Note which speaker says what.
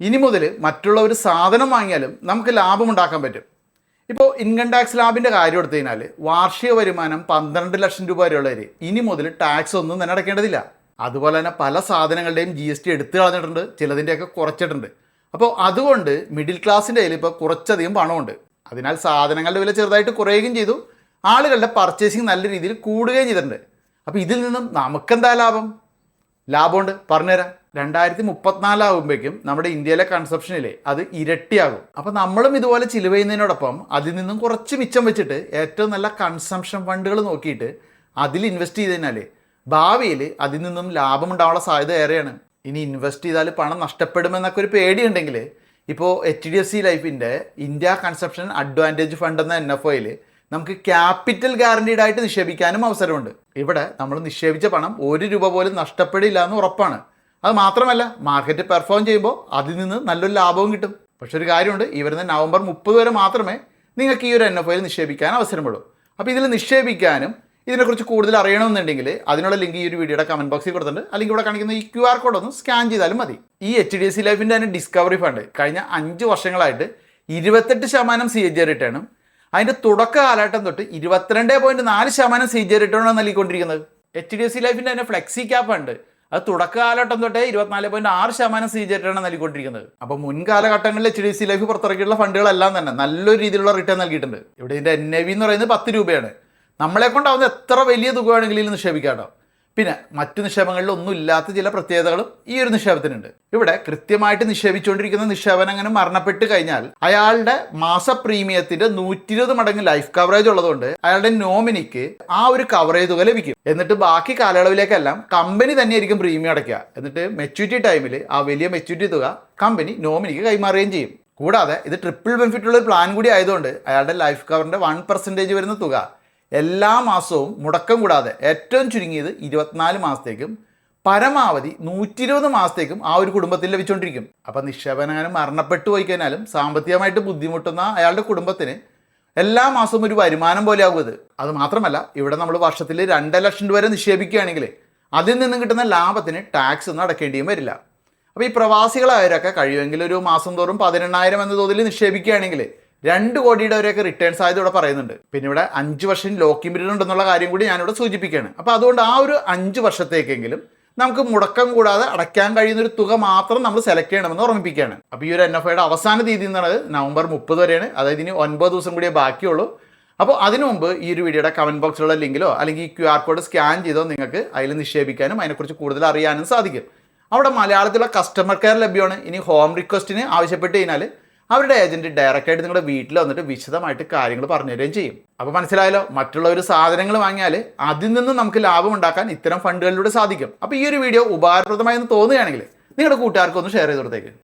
Speaker 1: ഇനി മുതൽ മറ്റുള്ളവർ സാധനം വാങ്ങിയാലും നമുക്ക് ലാഭം ഉണ്ടാക്കാൻ പറ്റും. ഇപ്പോൾ ഇൻകം ടാക്സ് ലാബിന്റെ കാര്യം എടുത്തു കഴിഞ്ഞാൽ വാർഷിക വരുമാനം പന്ത്രണ്ട് ലക്ഷം രൂപ വരെയുള്ളവർ ഇനി മുതൽ ടാക്സ് ഒന്നും തന്നെ അടയ്ക്കേണ്ടതില്ല. അതുപോലെ തന്നെ പല സാധനങ്ങളുടെയും ജി എസ് ടി എടുത്തു കളഞ്ഞിട്ടുണ്ട് ചിലതിന്റെയൊക്കെ കുറച്ചിട്ടുണ്ട്. അപ്പോൾ അതുകൊണ്ട് മിഡിൽ ക്ലാസ്സിന്റെ കയ്യിൽ ഇപ്പോൾ കുറച്ചധികം പണമുണ്ട്. അതിനാൽ സാധനങ്ങളുടെ വില ചെറുതായിട്ട് കുറയുകയും ചെയ്തു. ആളുകളുടെ പർച്ചേസിങ് നല്ല രീതിയിൽ കൂടുകയും ചെയ്തിട്ടുണ്ട്. അപ്പോൾ ഇതിൽ നിന്നും നമുക്കെന്താ ലാഭം? ലാഭമുണ്ട്. പറഞ്ഞുതരാം. രണ്ടായിരത്തി മുപ്പത്തിനാലാകുമ്പോഴേക്കും നമ്മുടെ ഇന്ത്യയിലെ കൺസപ്ഷനിലെ അത് ഇരട്ടിയാകും. അപ്പോൾ നമ്മളും ഇതുപോലെ ചിലവ് ചെയ്യുന്നതിനോടൊപ്പം അതിൽ നിന്നും കുറച്ച് മിച്ചം വെച്ചിട്ട് ഏറ്റവും നല്ല കൺസംഷൻ ഫണ്ടുകൾ നോക്കിയിട്ട് അതിൽ ഇൻവെസ്റ്റ് ചെയ്ത് കഴിഞ്ഞാൽ ഭാവിയിൽ അതിൽ നിന്നും ലാഭം ഉണ്ടാവാനുള്ള സാധ്യത ഏറെയാണ്. ഇനി ഇൻവെസ്റ്റ് ചെയ്താൽ പണം നഷ്ടപ്പെടുമെന്നൊക്കെ ഒരു പേടിയുണ്ടെങ്കിൽ ഇപ്പോൾ എച്ച് ഡി എഫ് സി ലൈഫിന്റെ ഇന്ത്യ കൺസപ്ഷൻ അഡ്വാന്റേജ് ഫണ്ട് എന്ന എൻ എഫ് ഒയിൽ നമുക്ക് ക്യാപിറ്റൽ ഗ്യാരണ്ടീഡ് ആയിട്ട് നിക്ഷേപിക്കാനും അവസരമുണ്ട്. ഇവിടെ നമ്മൾ നിക്ഷേപിച്ച പണം ഒരു രൂപ പോലും നഷ്ടപ്പെടില്ല എന്ന് ഉറപ്പാണ്. അത് മാത്രമല്ല മാർക്കറ്റ് പെർഫോം ചെയ്യുമ്പോൾ അതിൽ നിന്ന് നല്ലൊരു ലാഭവും കിട്ടും. പക്ഷെ ഒരു കാര്യമുണ്ട് ഈ വരുന്ന നവംബർ മുപ്പത് വരെ മാത്രമേ നിങ്ങൾക്ക് ഈ ഒരു എൻ എഫ് ഒയിൽ നിക്ഷേപിക്കാൻ അവസരമുള്ളൂ. അപ്പോൾ ഇതിൽ നിക്ഷേപിക്കാനും ഇതിനെക്കുറിച്ച് കൂടുതൽ അറിയണമെന്നുണ്ടെങ്കിൽ അതിനുള്ള ലിങ്ക് ഈ ഒരു വീഡിയോയുടെ കമന്റ് ബോക്സിൽ കൊടുത്തിട്ടുണ്ട്. അല്ലെങ്കിൽ ഇവിടെ കാണിക്കുന്ന ഈ ക്യു ആർ കോഡ് ഒന്ന് സ്കാൻ ചെയ്താലും മതി. ഈ എച്ച് ഡി എഫ് സി ലൈഫിന്റെ തന്നെ ഡിസ്കവറി ഫണ്ട് കഴിഞ്ഞ അഞ്ച് വർഷങ്ങളായിട്ട് ഇരുപത്തെട്ട് ശതമാനം സി എച്ച് റിട്ടേണും അതിന്റെ തുടക്ക കാലഘട്ടം തൊട്ട് ഇരുപത്തിരണ്ട് പോയിന്റ് നാല് ശതമാനം സി ജി റിട്ടേണാണ് നൽകിക്കൊണ്ടിരിക്കുന്നത്. എച്ച് ഡി എഫ് സി ലൈഫിന്റെ തന്നെ ഫ്ലെക്സി ക്യാപ്പ് ഉണ്ട് അത് തുടക്ക കാലഘട്ടം തൊട്ടേ ഇരുപത്തിനാല് പോയിന്റ് ആറ് ശതമാനം സി ജെറ്റാണ് നൽകിക്കൊണ്ടിരിക്കുന്നത്. അപ്പോൾ മുൻകാലഘട്ടങ്ങളിൽ എച്ച് ഡി സി ലൈഫ് പുറത്തിറക്കിയിട്ടുള്ള ഫണ്ടുകളെല്ലാം തന്നെ നല്ലൊരു രീതിയിലുള്ള റിട്ടേൺ നൽകിയിട്ടുണ്ട്. ഇവിടെ ഇതിന്റെ എൻ എന്ന് പറയുന്നത് പത്ത് രൂപയാണ്. നമ്മളെ കൊണ്ടാവുന്ന എത്ര വലിയ തുക വേണമെങ്കിലും നിക്ഷേപിക്കാം കേട്ടോ. പിന്നെ മറ്റു നിക്ഷേപങ്ങളിൽ ഒന്നും ഇല്ലാത്ത ചില പ്രത്യേകതകളും ഈ ഒരു നിക്ഷേപത്തിനുണ്ട്. ഇവിടെ കൃത്യമായിട്ട് നിക്ഷേപിച്ചുകൊണ്ടിരിക്കുന്ന നിക്ഷേപനം അങ്ങനെ മരണപ്പെട്ട് കഴിഞ്ഞാൽ അയാളുടെ മാസ പ്രീമിയത്തിന്റെ നൂറ്റി ഇരുപത് മടങ്ങ് ലൈഫ് കവറേജ് ഉള്ളതുകൊണ്ട് അയാളുടെ നോമിനിക്ക് ആ ഒരു കവറേജ് തുക ലഭിക്കും. എന്നിട്ട് ബാക്കി കാലയളവിലേക്കെല്ലാം കമ്പനി തന്നെയായിരിക്കും പ്രീമിയം അടയ്ക്കുക. എന്നിട്ട് മെച്യൂരിറ്റി ടൈമിൽ ആ വലിയ മെച്യൂരിറ്റി തുക കമ്പനി നോമിനിക്ക് കൈമാറുകയും ചെയ്യും. കൂടാതെ ഇത് ട്രിപ്പിൾ ബെനിഫിറ്റ് ഉള്ള ഒരു പ്ലാൻ കൂടി ആയതുകൊണ്ട് അയാളുടെ ലൈഫ് കവറിന്റെ വൺ പെർസെന്റേജ് വരുന്ന തുക എല്ലാ മാസവും മുടക്കം കൂടാതെ ഏറ്റവും ചുരുങ്ങിയത് ഇരുപത്തിനാല് മാസത്തേക്കും പരമാവധി നൂറ്റി ഇരുപത് മാസത്തേക്കും ആ ഒരു കുടുംബത്തിൽ ലഭിച്ചുകൊണ്ടിരിക്കും അപ്പം നിക്ഷേപനങ്ങനെ മരണപ്പെട്ടു പോയി കഴിഞ്ഞാലും സാമ്പത്തികമായിട്ട് ബുദ്ധിമുട്ടുന്ന അയാളുടെ കുടുംബത്തിന് എല്ലാ മാസവും ഒരു വരുമാനം പോലെ ആകും ഇത് അത് മാത്രമല്ല ഇവിടെ നമ്മൾ വർഷത്തിൽ രണ്ട് ലക്ഷം രൂപ വരെ നിക്ഷേപിക്കുകയാണെങ്കിൽ അതിൽ നിന്നും കിട്ടുന്ന ലാഭത്തിന് ടാക്സ് ഒന്നും അടക്കേണ്ടിയും വരില്ല. അപ്പോൾ ഈ പ്രവാസികളായവരൊക്കെ കഴിയുമെങ്കിൽ ഒരു മാസം തോറും പതിനെണ്ണായിരം എന്ന തോതിൽ നിക്ഷേപിക്കുകയാണെങ്കിൽ രണ്ട് കോടിയുടെ വരെയൊക്കെ റിട്ടേൺ സാധ്യത ഇവിടെ പറയുന്നുണ്ട്. പിന്നെ ഇവിടെ അഞ്ച് വർഷം ലോക്കിംഗ് പീരീഡ് ഉണ്ടെന്നുള്ള കാര്യം കൂടി ഞാനിവിടെ സൂചിപ്പിക്കുകയാണ്. അപ്പോൾ അതുകൊണ്ട് ആ ഒരു അഞ്ച് വർഷത്തേക്കെങ്കിലും നമുക്ക് മുടക്കം കൂടാതെ അടയ്ക്കാൻ കഴിയുന്ന ഒരു തുക മാത്രം നമ്മൾ സെലക്ട് ചെയ്യണമെന്ന് ഓർമ്മിപ്പിക്കുകയാണ്. അപ്പോൾ ഈ ഒരു എൻ എഫ് ഐയുടെ അവസാന തീയതി എന്ന് പറയുന്നത് നവംബർ മുപ്പത് വരെയാണ്. അതായത് ഇനി ഒൻപത് ദിവസം കൂടിയേ ബാക്കിയുള്ളൂ. അപ്പോൾ അതിനു മുമ്പ് ഈ ഒരു വീഡിയോയുടെ കമന്റ് ബോക്സിലുള്ള ലിങ്കിലോ അല്ലെങ്കിൽ ഈ ക്യു ആർ കോഡ് സ്കാൻ ചെയ്തോ നിങ്ങൾക്ക് അതിൽ നിക്ഷേപിക്കാനും അതിനെക്കുറിച്ച് കൂടുതൽ അറിയാനും സാധിക്കും. അവിടെ മലയാളത്തിലുള്ള കസ്റ്റമർ കെയർ ലഭ്യമാണ്. ഇനി ഹോം റിക്വസ്റ്റിന് ആവശ്യപ്പെട്ട് കഴിഞ്ഞാൽ അവരുടെ ഏജന്റ് ഡയറക്റ്റ് ആയിട്ട് നിങ്ങളുടെ വീട്ടിൽ വന്നിട്ട് വിശദമായിട്ട് കാര്യങ്ങൾ പറഞ്ഞു തരികയും ചെയ്യും. അപ്പോൾ മനസ്സിലായല്ലോ മറ്റുള്ളവർ സാധനങ്ങൾ വാങ്ങിയാൽ അതിൽ നിന്ന് നമുക്ക് ലാഭം ഉണ്ടാക്കാൻ ഇത്തരം ഫണ്ടുകളിലൂടെ സാധിക്കും. അപ്പോൾ ഈ ഒരു വീഡിയോ ഉപകാരപ്രദമായി എന്ന് തോന്നുകയാണെങ്കിൽ നിങ്ങളുടെ കൂട്ടുകാർക്കൊന്ന് ഷെയർ ചെയ്ത് കൊടുത്തേക്ക്.